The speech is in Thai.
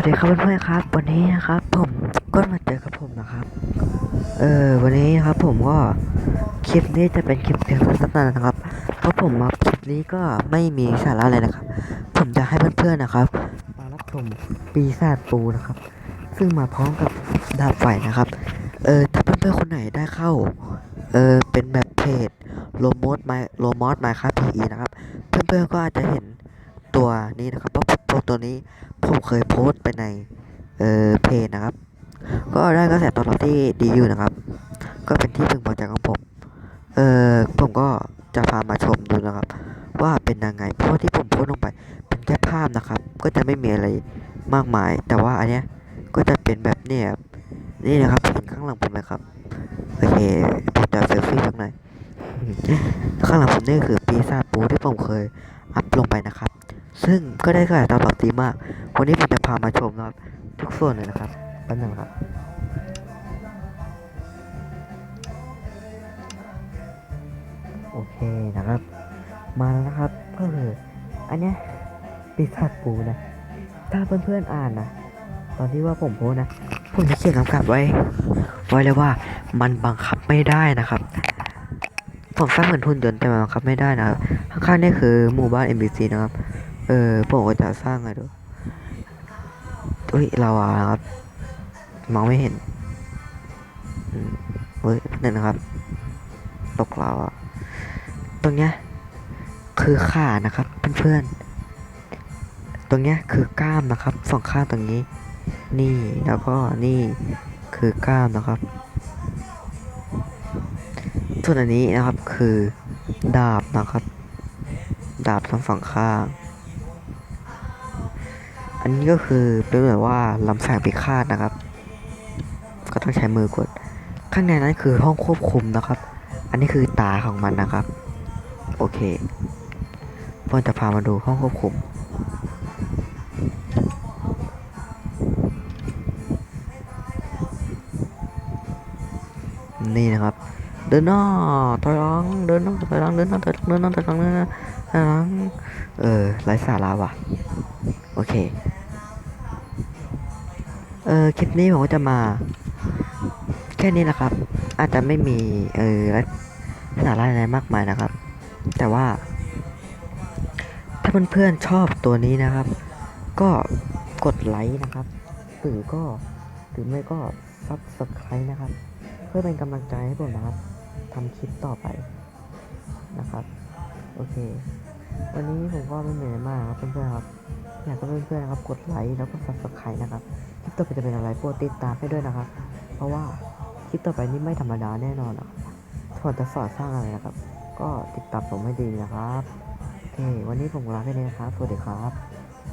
วัสดีครับเพื่อนๆครับ วันนี้นะครับผมก็มาเจอกับผมนะครับ เออวันนี้นะครับผมก็คลิปนี้จะเป็นคลิปเพียงสั้นๆนะครับ เพราะผมมาคลิปนี้ก็ไม่มีสาระอะไรนะครับ ผมจะให้เพื่อนๆนะครับ มารับชมปีศาจปูนะครับ ซึ่งมาพร้อมกับดาบไฟนะครับ เออถ้าเพื่อนๆคนไหนได้เข้า เออเป็นแบบเพจโลมอสไมโลมอสไมครับพีนะครับ เพื่อนๆก็อาจจะเห็นตัวนี้นะครับเพราะ ตัวนี้ผมเคยโพสต์ไปในเออเพจนะครับ ก็ได้กระแสตอบรับที่ดีอยู่นะครับ ก็เป็นที่พึงพอใจของผมเออผมก็จะพามาชมดูนะครับ ว่าเป็นยังไงเพราะที่ผมโพสต์ลงไป เป็นแค่ภาพนะครับ ก็จะไม่มีอะไรมากมาย แต่ว่าอันเนี้ยก็จะเป็นแบบเนี้ยครับนี่นะครับเห็นข้างหลังผมไหมครับโอเคผมจะเซลฟี่ข้างในข้างหลังผมนี่คือปีศาจปูที่ผมเคยอัพลงไปนะครับ ซึ่งก็ได้กระแสตอบรับดีมาก วันนี้ผมจะพามาชมนะครับ ทุกส่วนเลยนะครับแป๊บหนึงครับโอเคนะครับ มาแล้วนะครับก็คืออันเนี้ยปีศาจปูนะ ถ้าเพื่อนๆอ่านนะตอนที่ว่าผมโพสนะผมจะเขียนกำกับไว้ ไว้เลยว่ามันบังคับไม่ได้นะครับ ผมสร้างเหมือนทุนยนต์แต่มันบังคับไม่ได้นะครับข้างๆนี่คือหมู่บ้าน NPC นะครับ เออผมก็จะสร้างไงดูอุ้ยเราอะครับมองไม่เห็นเฮ้ยนั่นนะครับตกเราอะตรงเนี้ยคือขานะครับเพื่อนๆตรงเนี้ยคือกล้ามนะครับสองข้างตรงนี้ นี่แล้วก็นี่คือกล้ามนะครับส่วนอันนี้นะครับคือดาบนะครับ ดาบทั้งสองข้าง นนี้ก็คือเป็นแบบว่าลำแสงพิฆาตนะครับ ก็ต้องใช้มือกด ข้างในนั้นคือห้องควบคุมนะครับ อันนี้คือตาของมันนะครับ โอเคผมจะพามาดูห้องควบคุม นี่นะครับ เดินหน้าถอยหลังเดินหน้าถอยหลังเดินหน้าถอยหลังเดินหน้าถอยหลังเดินหน้าถอยหลังเออไร้สาระว่ะ โอเค เออคลิปนี้ผมก็จะมา แค่นี้แหละครับ อาจจะไม่มีเออสาระอะไรมากมายนะครับ แต่ว่า ถ้าเพื่อนๆชอบตัวนี้นะครับ ก็กดไลค์นะครับหรือก็หรือไม่ก็ซับสไครต์นะครับ เพื่อเป็นกำลังใจให้ผมนะครับทำคลิปต่อไปนะครับ โอเค วันนี้ผมก็ไม่เหนื่อยมากครับเพื่อนๆครับอยากให้เพื่อนๆนะครับกดไลค์แล้วก็ subscribe นะครับ ต่อไปจะเป็นอะไรโปรดติดตามให้ด้วยนะครับ เพราะว่าคลิปต่อไปนี่ไม่ธรรมดาแน่นอนนะถอดจะสอดสร้างอะไรนะครับ ก็ติดตามผมให้ดีนะครับ โอเค วันนี้ผมลาแค่นี้นะครับ สวัสดีครับ